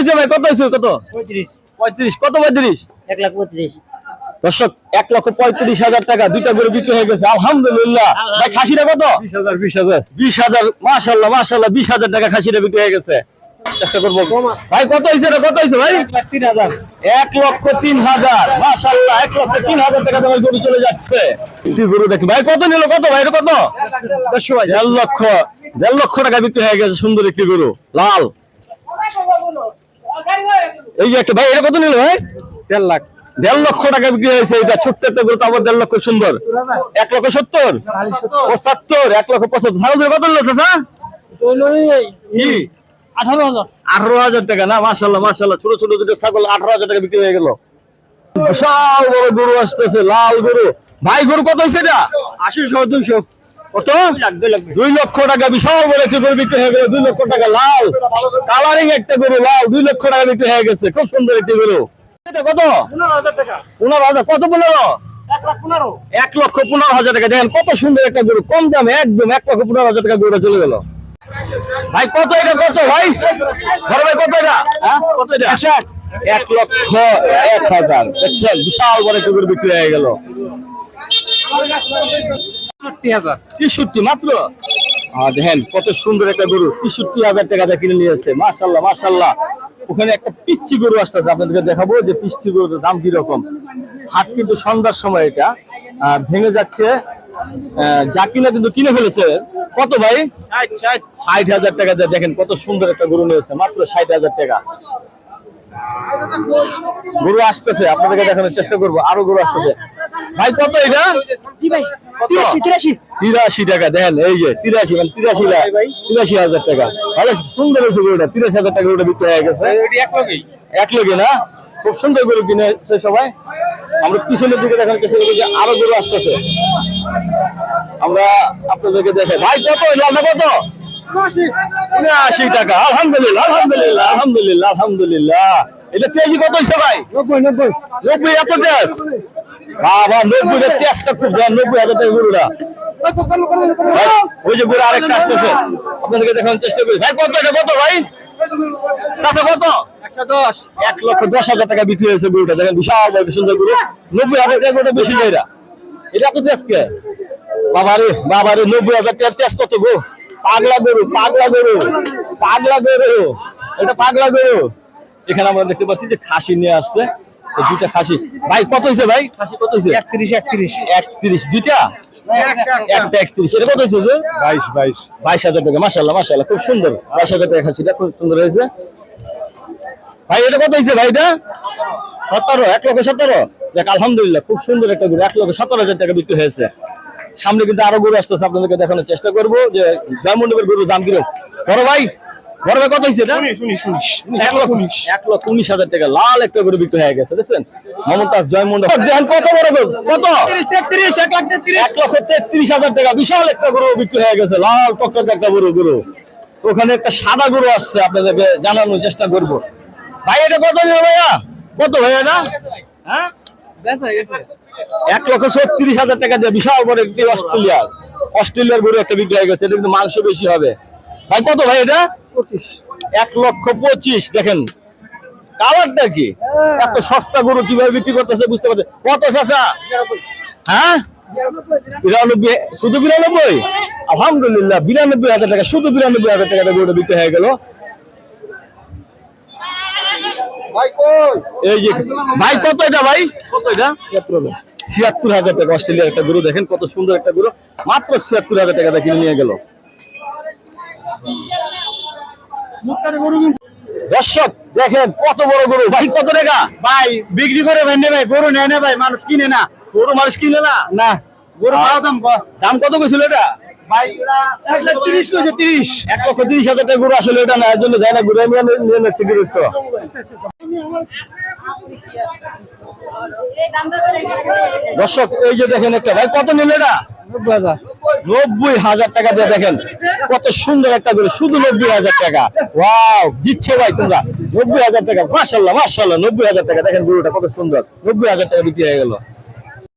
হয়েছে ভাই? কত হয়েছে? কত? পঁয়ত্রিশ। কত পঁয়ত্রিশ? এক লাখ পঁয়ত্রিশ। দর্শক এক লক্ষ পঁয়ত্রিশ হাজার টাকা দুইটা করে বিক্রি হয়ে গেছে। আলহামদুলিল্লাহ। ভাই খাসিটা কত? বিশ হাজার বিশ হাজার। বিশ হাজার। মাসাল্লাহ মাসাল্লাহ বিশ হাজার টাকা খাসিটা বিক্রি হয়ে গেছে। চেষ্টা করব। ভাই কত হয়েছে কত হয়েছে ভাই? তিন হাজার। এক লক্ষ তিন হাজার। মাসাল্লাহ এক লক্ষ তিন হাজার টাকা তোমার গরু চলে যাচ্ছে। গরু দেখি। ভাই কত নিল? কত ভাই? কত? দেড় লক্ষ। দেড় লক্ষ টাকা বিক্রি হয়ে গেছে সুন্দর একটি গরু। লাল। এই যে একটা ভাই এটা কত নিল ভাই? দেড় লাখ। দেড় লক্ষ টাকা বিক্রি হয়েছে এটা ছোট্ট একটা গরু আবার দেড় লক্ষ সুন্দর। এক লক্ষ সত্তর? পঁচাত্তর এক লক্ষ পঁচাত্তর। ছাগলের কত নিল চাচা? কি? আঠারো হাজার টাকা। না মাসাল্লাহ মাসাল্লাহ ছোট ছোট দুটো ছাগল আঠারো হাজার টাকা বিক্রি হয়ে গেল। বিশাল বড় গরু আসতেছে লাল গরু। ভাই গরু কত হয়েছে এটা? আশি দুইশো। কত? দুই লক্ষ টাকা বিশাল বড় একটি গরু বিক্রি হয়ে গেল? দুই লক্ষ টাকা লাল। কালারিং একটা গরু লাল। দুই লক্ষ টাকা বিক্রি হয়ে গেছে। খুব সুন্দর একটি গরু। কত? পনেরো হাজার কত পনেরো? এক লক্ষ পনেরো হাজার টাকা। দেখেন কত সুন্দর একটা গরু। কম দামে একদম এক লক্ষ পনেরো হাজার টাকা গরুটা চলে গেল। ভাই কত এটা কত? ভাই বড় ভাই কত এটা? হ্যাঁ? কত এটা? এক লক্ষ এক হাজার। বিশাল বড় একটা গরু বিক্রি হয়ে গেল। তেষট্টি মাত্র? দেখেন কত সুন্দর একটা গরু। তেষট্টি হাজার টাকা দিয়ে কিনে ওখানে একটা পিচ্ছি গরু আসতেছে আপনাদেরকে দেখাবো যে পিচ্ছি গরুর দাম কীরকম। হাট কিন্তু সন্ধ্যার সময় এটা। ভেঙে যাচ্ছে। যা কিনা কিন্তু কিনে ফেলেছে। কত ভাই? ষাট হাজার টাকা দিয়ে দেখেন কত সুন্দর একটা গরু নিয়েছে মাত্র ষাট হাজার টাকা। গরু আসতেছে আপনাদেরকে দেখানোর চেষ্টা করব। আরও গরু আসতেছে। ভাই কত এটা? জি ভাই কত? তিরাশি তিরাশি। তিরাশি টাকা দেখেন এই যে তিরাশি মানে তিরাশি লাখ তিরাশি হাজার টাকা। ভালো সুন্দর হয়েছে গরুটা তিরাশি হাজার টাকা গরুটা বিক্রি হয়ে গেছে। এক লগেই এক লোকে না? খুব সুন্দর গরু কিনেছে সবাই। আমরা পিছনের দিকে দেখানোর চেষ্টা করি যে আরও গরু আসতেছে। আমরা আপনাদেরকে দেখে ভাই কত? লাভটা কত? আশি টাকা। আলহামদুলিল্লাহ আলহামদুলিল্লাহ আলহামদুলিল্লাহ আলহামদুলিল্লাহ। এটা তেজি কত হয়েছে ভাই? নব্বই নব্বই। নব্বই এত তেজ বাবা নব্বই খুব দেন, নব্বই হাজার টাকা ওই যে গরু আরেকটা আসতেছে। আপনাদেরকে দেখানোর চেষ্টা করি। ভাই, কত কত ভাই? বিক্রি হয়েছে বিশাল নব্বই হাজার বেশি এটা নব্বই হাজার কত গো? পাগলা গরু পাগলা গরু পাগলা গরু। এটা পাগলা গরু। এখানে আমরা দেখতে পাচ্ছি যে খাসি নিয়ে আসছে। তো দুইটা খাসি। ভাই কত হয়েছে ভাই? খাসি কত হয়েছে? একত্রিশ একত্রিশ। একত্রিশ। দুইটা? একটা একত্রিশ। এটা কত হয়েছে? যে বাইশ বাইশ। বাইশ হাজার টাকা। মাসাল্লাহ মাসাল্লাহ খুব সুন্দর। বাইশ হাজার টাকা খাচ্ছিটা খুব সুন্দর হয়েছে। ভাই এটা কত হয়েছে ভাই এটা? সতেরো এক লক্ষ সতেরো। দেখ আলহামদুলিল্লাহ খুব সুন্দর একটা গরু। এক লক্ষ সতেরো হাজার টাকা বিক্রি হয়েছে। সামনে কিন্তু আরও গরু আসতেছে। আপনাদেরকে দেখানোর চেষ্টা করব যে জয়মন্ডপের গরু দাম কীরকম? বড় ভাই বড় ভাই কত হয়েছে এক লক্ষ উনিশ। এক লক্ষ উনিশ হাজার টাকা লাল একটা গরু বিক্রি হয়ে গেছে দেখছেন? মমতাজ জয়মন্ডপ দেখেন কত বড় গরু? কত? এক এক লক্ষ তেত্রিশ হাজার টাকা। বিশাল একটা গরু বিক্রি হয়ে গেছে লাল টকটক একটা গরু গরু। ওখানে একটা সাদা গরু আসছে আপনাদেরকে জানানোর চেষ্টা করব। ভাই এটা কত নিল ভাইয়া? কত ভাইয়া না হ্যাঁ? এক লক্ষ ছত্রিশ হাজার টাকা দিয়ে বিশাল বড় একটি অস্ট্রেলিয়ার। অস্ট্রেলিয়ার গরু একটা বিক্রি হয়ে গেছে এটা কিন্তু মাংস বেশি হবে। ভাই কত ভাই এটা? পঁচিশ। এক লক্ষ পঁচিশ দেখেন। কালারটা কি? এত সস্তা গরু কীভাবে বিক্রি করতেছে বুঝতে পারছে কত চাষা হ্যাঁ? বিরানব্বই শুধু বিরানব্বই? আলহামদুলিল্লাহ বিরানব্বই হাজার টাকা শুধু বিরানব্বই হাজার টাকা গরুটা বিক্রি হয়ে গেল। ভাই এই যে ভাই কত এটা ভাই? কত এটা? ছিয়াত্তর হাজার। টাকা অস্ট্রেলিয়ার একটা গরু দেখেন কত সুন্দর একটা গরু। মাত্র ছিয়াত্তর হাজার টাকা দিয়ে কিনে নিয়ে গেল। দর্শক দেখেন কত বড় গরু। ভাই কত টাকা? ভাই বিক্রি করে ভাই নে ভাই গরু নেয় না ভাই মানুষ কিনে না। গরু মানুষ কিনে না। না। গরু। দাম দাম কত কইছিল এটা? ভাই এক লাখ তিরিশ কইছে তিরিশ। এক লক্ষ তিরিশ হাজার টাকা গরু আসলে এটা না এর জন্য যায় না ঘুরে নিয়ে নিয়ে নিচ্ছে গৃহস্থ। দর্শক এই যে দেখেন একটা ভাই কত নিল এটা? নব্বই হাজার টাকা দিয়ে দেখেন। কত সুন্দর একটা গরু শুধু নব্বই হাজার টাকা। ওয়াও জিতছে ভাই তোমরা। নব্বই হাজার টাকা মাসাল্লাহ মাসাল্লাহ নব্বই হাজার টাকা। দেখেন গরুটা কত সুন্দর। নব্বই হাজার টাকা বিক্রি হয়ে গেল।